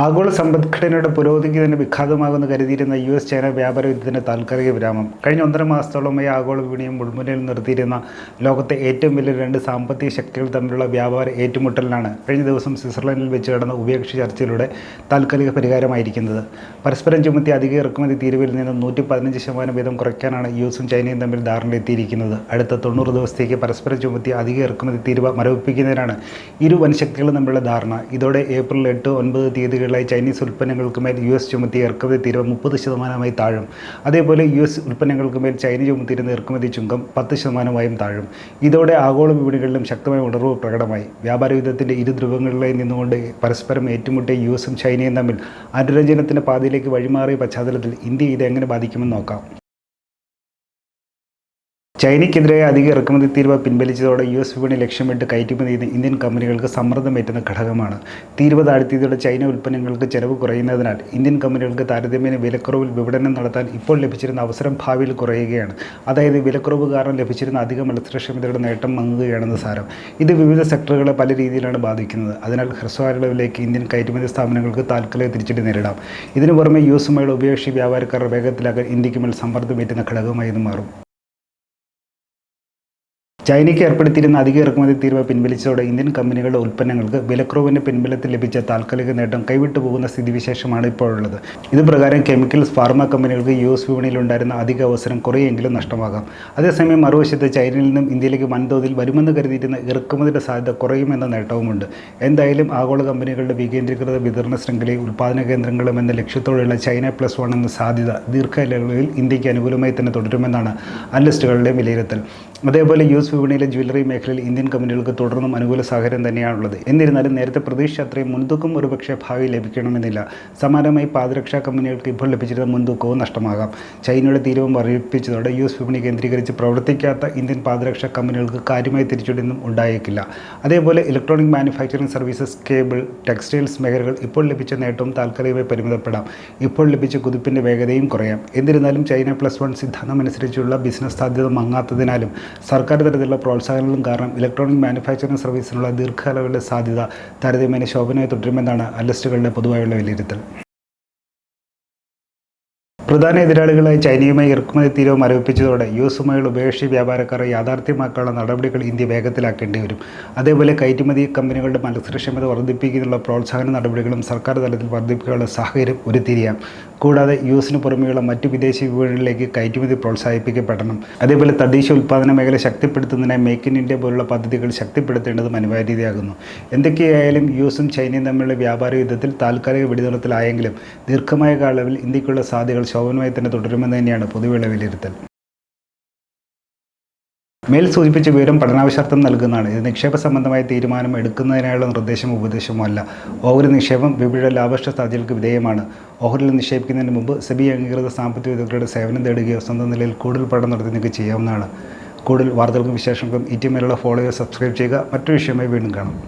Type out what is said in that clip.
ആഗോള സമ്പദ്ഘടനയുടെ പുരോഗതിക്ക് തന്നെ വിഘാതമാകുമെന്ന് കരുതിയിരുന്ന യു എസ് ചൈന വ്യാപാര യുദ്ധത്തിന്റെ താൽക്കാലിക വിരാമം. കഴിഞ്ഞ ഒന്നര മാസത്തോളമായി ആഗോള വിപണിയും മുൾമുനയിൽ നിർത്തിയിരുന്ന ലോകത്തെ ഏറ്റവും വലിയ രണ്ട് സാമ്പത്തിക ശക്തികൾ തമ്മിലുള്ള വ്യാപാര ഏറ്റുമുട്ടലിനാണ് കഴിഞ്ഞ ദിവസം സ്വിറ്റ്സർലൻഡിൽ വെച്ച് നടന്ന ഉഭയകക്ഷി ചർച്ചയിലൂടെ താൽക്കാലിക പരിഹാരമായിരിക്കുന്നത്. പരസ്പരം ചുമത്തി അധിക ഇറക്കുമതി തീരുവയിൽ നിന്ന് നൂറ്റി പതിനഞ്ച് ശതമാനം വീതം കുറയ്ക്കാനാണ് യു എസും ചൈനയും തമ്മിൽ ധാരണയിലെത്തിയിരിക്കുന്നത് അടുത്ത തൊണ്ണൂറ് ദിവസത്തേക്ക് പരസ്പരം ചുമത്തി അധിക ഇറക്കുമതി തീരുവ മരവിപ്പിക്കുന്നതിനാണ് ഇരു വൻശക്തികളും തമ്മിലുള്ള ധാരണ. ഇതോടെ ഏപ്രിൽ എട്ട് ഒൻപത് തീയതികളിലായി ചൈനീസ് ഉൽപ്പന്നങ്ങൾക്ക് മേൽ യു എസ് ചുമത്തിയ ഇറക്കുമതി തീരുവ മുപ്പത് ശതമാനമായി താഴും. അതേപോലെ യു എസ് ഉൽപ്പന്നങ്ങൾക്ക് മേൽ ചൈന ചുമത്തിയിരുന്ന ഇറക്കുമതി ചുങ്കം പത്ത് ശതമാനമായും താഴും. ഇതോടെ ആഗോള വിപണികളിലും ശക്തമായ ഉണർവ് പ്രകടമായി. വ്യാപാര യുദ്ധത്തിന്റെ ഇരു ധ്രുവങ്ങളിലായി നിന്നുകൊണ്ട് പരസ്പരം ഏറ്റുമുട്ടിയ യു എസും ചൈനയും തമ്മിൽ അനുരഞ്ജനത്തിന്റെ പാതയിലേക്ക് വഴിമാറിയ പശ്ചാത്തലത്തിൽ ഇന്ത്യ ഇത് എങ്ങനെ ബാധിക്കുമെന്ന് നോക്കാം. ചൈനയ്ക്കെതിരായ അധിക ഇറക്കുമതി തീരുവ പിൻവലിച്ചതോടെ യു എസ് വിപണി ലക്ഷ്യമിട്ട് കയറ്റുമതി ചെയ്ത് ഇന്ത്യൻ കമ്പനികൾക്ക് സമ്മർദ്ദം ഏറ്റുന്ന ഘടകമാണ്. തീരുവ താഴ്ത്തിയതോടെ ചൈന ഉൽപ്പന്നങ്ങൾക്ക് ചെലവ് കുറയുന്നതിനാൽ ഇന്ത്യൻ കമ്പനികൾക്ക് താരതമ്യേന വിലക്കുറവിൽ വിപണനം നടത്താൻ ഇപ്പോൾ ലഭിച്ചിരുന്ന അവസരം ഭാവിയിൽ കുറയുകയാണ്. അതായത് വിലക്കുറവ് കാരണം ലഭിച്ചിരുന്ന അധിക മത്സരക്ഷമതയുടെ നേട്ടം മങ്ങുകയാണെന്ന് സാരം. ഇത് വിവിധ സെക്ടറുകളെ പല രീതിയിലാണ് ബാധിക്കുന്നത്. അതിനാൽ ഹ്രസ്വകാലയളവിലേക്ക് ഇന്ത്യൻ കയറ്റുമതി സ്ഥാപനങ്ങൾക്ക് താൽക്കാലിക തിരിച്ചടി നേരിടാം. ഇതിനു പുറമെ യു എസുമായുള്ള ഉഭയകക്ഷി വ്യാപാരക്കാർ വേഗത്തിലാക്കാൻ ഇന്ത്യയ്ക്ക് മേൽ സമ്മർദ്ദമേറ്റുന്ന ഘടകമായി ഇത് മാറും. ചൈനയ്ക്ക് ഏർപ്പെടുത്തിയിരുന്ന അധിക ഇറക്കുമതി തീരുവ പിൻവലിച്ചതോടെ ഇന്ത്യൻ കമ്പനികളുടെ ഉൽപ്പന്നങ്ങൾക്ക് വിലക്കുറവിന്റെ പിൻബലത്തിൽ ലഭിച്ച താൽക്കാലിക നേട്ടം കൈവിട്ടു പോകുന്ന സ്ഥിതിവിശേഷമാണ് ഇപ്പോഴുള്ളത്. ഇത് പ്രകാരം കെമിക്കൽസ് ഫാർമ കമ്പനികൾക്ക് യു എസ് വിപണിയിലുണ്ടായിരുന്ന അധിക അവസരം കുറേയെങ്കിലും നഷ്ടമാകാം. അതേസമയം മറുവശത്ത് ചൈനയിൽ നിന്നും ഇന്ത്യയിലേക്ക് വൻതോതിൽ വരുമെന്ന് കരുതിയിരുന്ന ഇറക്കുമതിയുടെ സാധ്യത കുറയുമെന്ന നേട്ടവുമുണ്ട്. എന്തായാലും ആഗോള കമ്പനികളുടെ വികേന്ദ്രീകൃത വിതരണ ശൃംഖലയിൽ ഉൽപ്പാദന കേന്ദ്രങ്ങളും എന്ന ലക്ഷ്യത്തോടെയുള്ള ചൈന പ്ലസ് വൺ എന്ന സാധ്യത ദീർഘകാലങ്ങളിൽ ഇന്ത്യയ്ക്ക് അനുകൂലമായി തന്നെ തുടരുമെന്നാണ് അനലിസ്റ്റുകളുടെ വിലയിരുത്തൽ. അതേപോലെ യു എസ് വിപണിയിലെ ജ്വല്ലറി മേഖലയിൽ ഇന്ത്യൻ കമ്പനികൾക്ക് തുടർന്നും അനുകൂല സാഹചര്യം തന്നെയാണുള്ളത്. എന്നിരുന്നാലും നേരത്തെ പ്രതീക്ഷ അത്രയും മുൻതൂക്കം ഒരുപക്ഷെ ഭാവി ലഭിക്കണമെന്നില്ല. സമാനമായി പാദരക്ഷാ കമ്പനികൾക്ക് ഇപ്പോൾ ലഭിച്ചിരുന്ന മുൻതൂക്കവും നഷ്ടമാകാം. ചൈനയുടെ തീരുവം വർദ്ധിപ്പിച്ചതോടെ യു എസ് വിപണി കേന്ദ്രീകരിച്ച് പ്രവർത്തിക്കാത്ത ഇന്ത്യൻ പാദരക്ഷാ കമ്പനികൾക്ക് കാര്യമായി തിരിച്ചടിയൊന്നും ഉണ്ടായേക്കില്ല. അതേപോലെ electronic manufacturing services cable textiles മേഖലകൾ ഇപ്പോൾ ലഭിച്ച നേട്ടവും താൽക്കാലികമായി പരിമിതപ്പെടാം. ഇപ്പോൾ ലഭിച്ച കുതിപ്പിന്റെ വേഗതയും കുറയാം. എന്നിരുന്നാലും ചൈന പ്ലസ് വൺ സിദ്ധാന്തം അനുസരിച്ചുള്ള ബിസിനസ് സാധ്യത മങ്ങാത്തതിനാലും സർക്കാർ തരത്തിലുള്ള പ്രോത്സാഹനങ്ങളും കാരണം ഇലക്ട്രോണിക് മാനുഫാക്ചറിംഗ് സർവീസിനുള്ള ദീർഘകാലങ്ങളുടെ സാധ്യത താരതമ്യേന ശോഭനമായി തുടരുമെന്നാണ് അനലിസ്റ്റുകളുടെ പൊതുവായുള്ള വിലയിരുത്തൽ. പ്രധാന എതിരാളികളായി ചൈനയുമായി ഇറക്കുമതി തീരവും മരവിപ്പിച്ചതോടെ യു എസുമായുള്ള ഉപേക്ഷി വ്യാപാരക്കാരെ യാഥാർത്ഥ്യമാക്കാനുള്ള നടപടികൾ ഇന്ത്യ വേഗത്തിലാക്കേണ്ടി വരും. അതേപോലെ കയറ്റുമതി കമ്പനികളുടെ മത്സരക്ഷമത വർദ്ധിപ്പിക്കുന്നതിനുള്ള പ്രോത്സാഹന നടപടികളും സർക്കാർ തലത്തിൽ വർദ്ധിപ്പിക്കാനുള്ള സാഹചര്യം ഉരുത്തിരിയാം. കൂടാതെ യു എസിന് പുറമെയുള്ള മറ്റ് വിദേശ വിപണികളിലേക്ക് കയറ്റുമതി പ്രോത്സാഹിപ്പിക്കപ്പെടണം. അതേപോലെ തദ്ദേശ ഉൽപ്പാദന മേഖല ശക്തിപ്പെടുത്തുന്നതിനായി മേക്ക് ഇൻ ഇന്ത്യ പോലുള്ള പദ്ധതികൾ ശക്തിപ്പെടുത്തേണ്ടതും അനിവാര്യതയാകുന്നു. എന്തൊക്കെയായാലും യു എസും ചൈനയും തമ്മിലുള്ള വ്യാപാര യുദ്ധത്തിൽ താൽക്കാലിക വെടിനിർത്തലായെങ്കിലും ദീർഘമായ കാലയളവിൽ ഇന്ത്യക്കുള്ള സാധ്യതകൾ ശോഭനമായി തന്നെ തുടരുമെന്ന് തന്നെയാണ് പൊതുവെയുള്ള വിലയിരുത്തൽ മേൽ സൂചിപ്പിച്ച വിവരം പഠനാവശ്യാർത്ഥം നൽകുന്നതാണ്. ഇത് നിക്ഷേപ സംബന്ധമായ തീരുമാനം എടുക്കുന്നതിനായുള്ള നിർദ്ദേശമോ ഉപദേശമോ അല്ല. ഓഹരി നിക്ഷേപം വിപുല ലാഭഷ്ട സാധ്യതകൾക്ക് വിധേയമാണ്. ഓഹരിൽ നിക്ഷേപിക്കുന്നതിന് മുമ്പ് സെബി അംഗീകൃത സാമ്പത്തിക വിദഗ്ധരുടെ സേവനം തേടുകയോ സ്വന്തം നിലയിൽ കൂടുതൽ പഠനം നടത്തുന്നതൊക്കെ ചെയ്യാവുന്നതാണ്. കൂടുതൽ വാർത്തകൾക്കും വിശേഷങ്ങൾക്കും ഈ ടി മേലുള്ള ഫോളോയോ സബ്സ്ക്രൈബ് ചെയ്യുക. മറ്റൊരു വിഷയമായി വീണ്ടും കാണാം.